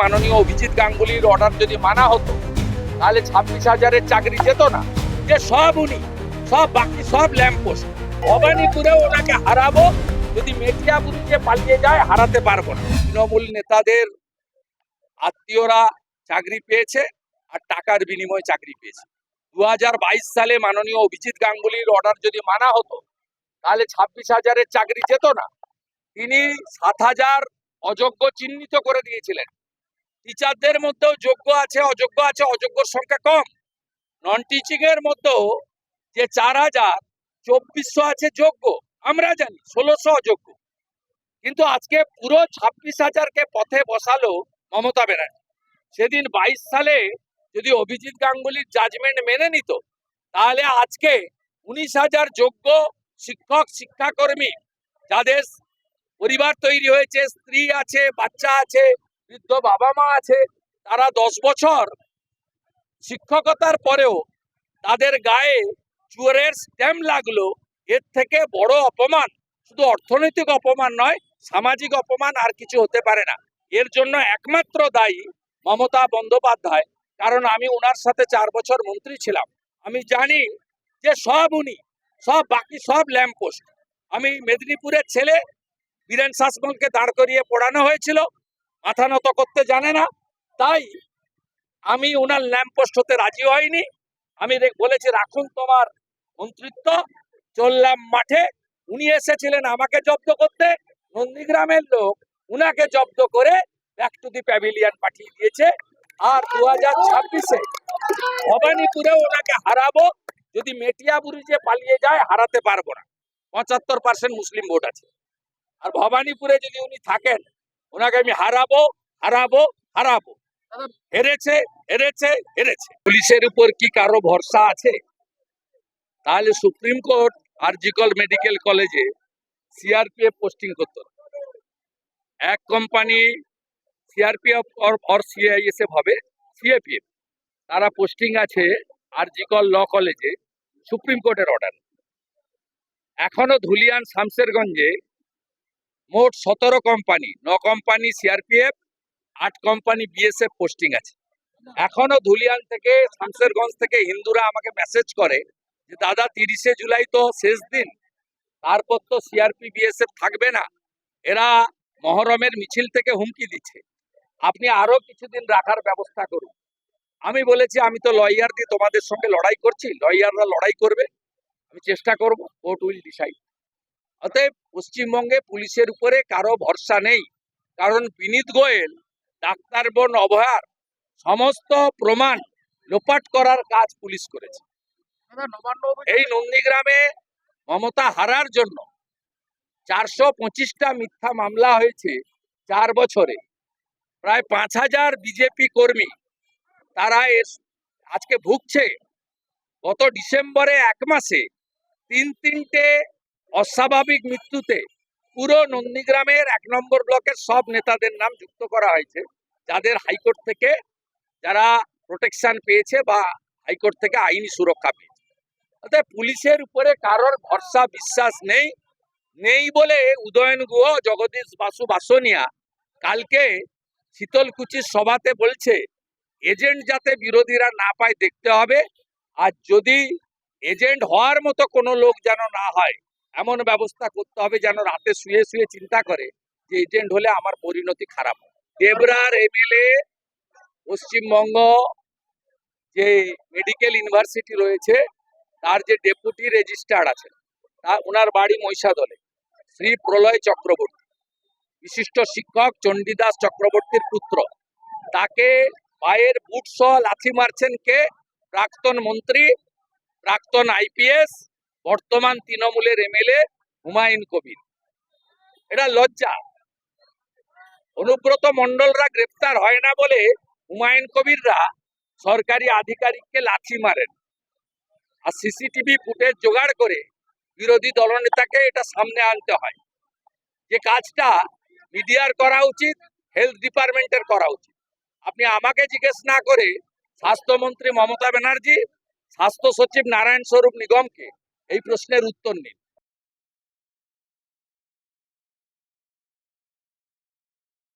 মাননীয় অভিজিৎ গাঙ্গুলির অর্ডার যদি মানা হতো, তাহলে ছাব্বিশ হাজারের চাকরি যেত না। যে সব উনি, সব বাকি সব ল্যাম্পোস্ট ভবানীপুরে ওনাকে হারাবো, যদি মেটিয়াপুরিকে পালিয়ে যায়, হারাতে পারব না। তৃণমূল নেতাদের আত্মীয়রা চাকরি পেয়েছে আর টাকার বিনিময়ে চাকরি পেয়েছে। দু হাজার বাইশ সালে মাননীয় অভিজিৎ গাঙ্গুলির অর্ডার যদি মানা হতো, তাহলে ছাব্বিশ হাজারের চাকরি যেত না। তিনি সাত হাজার অযোগ্য চিহ্নিত করে দিয়েছিলেন। টিচারদের মধ্যেও যোগ্য আছে, অযোগ্য আছে, অযোগ্যর সংখ্যা কম। নন টিচিং এর মধ্যেও যে চার হাজার, চব্বিশশো আছে যোগ্য। আমরা জানি ষোলোশো অযোগ্য। কিন্তু আজকে পুরো ছাব্বিশ হাজারকে পথে বসালো মমতা ব্যানার্জি। সেদিন বাইশ সালে যদি অভিজিৎ গাঙ্গুলির জাজমেন্ট মেনে নিত, তাহলে আজকে উনিশ হাজার যোগ্য শিক্ষক, শিক্ষাকর্মী, যাদের পরিবার তৈরি হয়েছে, স্ত্রী আছে, বাচ্চা আছে বৃদ্ধ বাবা মা আছে, তারা দশ বছর শিক্ষকতার পরেও তাদের গায়ে চুয়ারের স্ট্যাম্প লাগল। এর থেকে বড় অপমান শুধু অর্থনৈতিক অপমান নয়, সামাজিক অপমান আর কিছু হতে পারে না। এর জন্য একমাত্র দায়ী মমতা বন্দ্যোপাধ্যায়, কারণ আমি ওনার সাথে চার বছর মন্ত্রী ছিলাম। আমি জানি যে সব উনি, সব বাকি সব ল্যাম্পপোস্ট। আমি মেদিনীপুরের ছেলে, বীরেন শাসমলকে দাঁড় করিয়ে পড়ানো হয়েছিল। মাথা নত করতে জানে না। তাই আমি ওনার ল্যাম্পপোস্ট হতে রাজি হয়নি। আমি বলেছি, রাখুন তোমার মন্ত্রিত্ব। চললাম মাঠে। উনি এসেছিলেন আমাকে জব্দ করতে। নন্দীগ্রামের লোক উনাকে জব্দ করে ব্যাক টু দি প্যাভিলিয়ন পাঠিয়ে দিয়েছে। আর দু হাজার ছাব্বিশে ভবানীপুরে ওনাকে হারাবো। যদি মেটিয়াবুরি যে পালিয়ে যায়, হারাতে পারব না। পঁচাত্তর পার্সেন্ট মুসলিম ভোট আছে। আর ভবানীপুরে যদি উনি থাকেন ওনাকে আমি হারাবো হারাবো হারাবো। হেরেছে হেরেছে হেরেছে। পুলিশের উপর কি কারও ভরসা আছে? তাহলে সুপ্রিম কোর্ট আরজিকল মেডিকেল কলেজে সিআরপিএফ পোস্টিং করতো। এক কোম্পানি সিআরপিএফ অর সিআইএসএফ হবে, সিএপিএফ। তারা পোস্টিং আছে আরজিকল ল কলেজে সুপ্রিম কোর্টের অর্ডার। এখনও ধুলিয়ান শামসেরগঞ্জে মোট সতেরো কোম্পানি ন কোম্পানি সিআরপিএফ আট কোম্পানি বিএসএফ পোস্টিং আছে। এখনও ধুলিয়ান থেকে শামসেরগঞ্জ থেকে হিন্দুরা আমাকে মেসেজ করে যে, দাদা, তিরিশে জুলাই তো শেষ দিন, তারপর তো সিআরপি বিএসএফ থাকবে না। এরা মহরমের মিছিল থেকে হুমকি দিচ্ছে। আপনি আরও কিছুদিন রাখার ব্যবস্থা করুন। আমি বলেছি, আমি তো লয়ার দিয়ে তোমাদের সঙ্গে লড়াই করছি লয়াররা লড়াই করবে। আমি চেষ্টা করব কোর্ট উইল ডিসাইড অতএব পশ্চিমবঙ্গে পুলিশের উপরে কারও ভরসা নেই। কারণ বিনীত গোয়েল ডাক্তার বোন অভয়ার সমস্ত প্রমাণ লোপাট করার কাজ পুলিশ করেছে। এই নন্দীগ্রামে মমতা হারার জন্য চারশো পঁচিশটা মিথ্যা মামলা হয়েছে চার বছরে। প্রায় পাঁচ হাজার বিজেপি কর্মী তারা এর আজকে ভুগছে। গত ডিসেম্বরে এক মাসে তিন তিনটে অস্বাভাবিক মৃত্যুতে পুরো নন্দীগ্রামের এক নম্বর ব্লকের সব নেতাদের নাম যুক্ত করা হয়েছে, যাদের হাইকোর্ট থেকে যারা প্রোটেকশন পেয়েছে বা হাইকোর্ট থেকে আইনি সুরক্ষা পেয়েছে। অর্থাৎ পুলিশের উপরে কারোর ভরসা, বিশ্বাস নেই নেই বলে উদয়ন গুহ, জগদীশ বাসু বাসনিয়া কালকে শীতলকুচির সভাতে বলছে, এজেন্ট যাতে বিরোধীরা না পায় দেখতে হবে, আর যদি এজেন্ট হওয়ার মতো কোনো লোক যেন না হয় এমন ব্যবস্থা করতে হবে যেন রাতে শুয়ে শুয়ে চিন্তা করে যে এজেন্ট হলে আমার পরিণতি খারাপ। দেবরার এমএলএ পশ্চিমবঙ্গ যে মেডিকেল ইউনিভার্সিটি রয়েছে, তার যে ডেপুটি রেজিস্ট্রার আছেন, তা ওনার বাড়ি মহিষাদলে, শ্রী প্রলয় চক্রবর্তী। বিশিষ্ট শিক্ষক চণ্ডীদাস চক্রবর্তীর পুত্র। তাকে পায়ের বুট সহ লাথি মারছেন কে? প্রাক্তন মন্ত্রী, প্রাক্তন আইপিএস বর্তমান তৃণমূলের এমএলএ হুমায়ুন কবির। এটা লজ্জা। অনুব্রত মণ্ডলরা গ্রেফতার হয় না বলে হুমায়ুন কবিররা সরকারি আধিকারিককে লাথি মারেন আর সিসিটিভি ফুটেজ জোগাড় করে বিরোধী দলনেতাকে এটা সামনে আনতে হয়। যে কাজটা মিডিয়ার করা উচিত, হেলথ ডিপার্টমেন্টের করা উচিত। আপনি আমাকে জিজ্ঞেস না করে স্বাস্থ্যমন্ত্রী মমতা ব্যানার্জি, স্বাস্থ্য সচিব নারায়ণ স্বরূপ নিগমকে এই প্রশ্নের উত্তর নিন।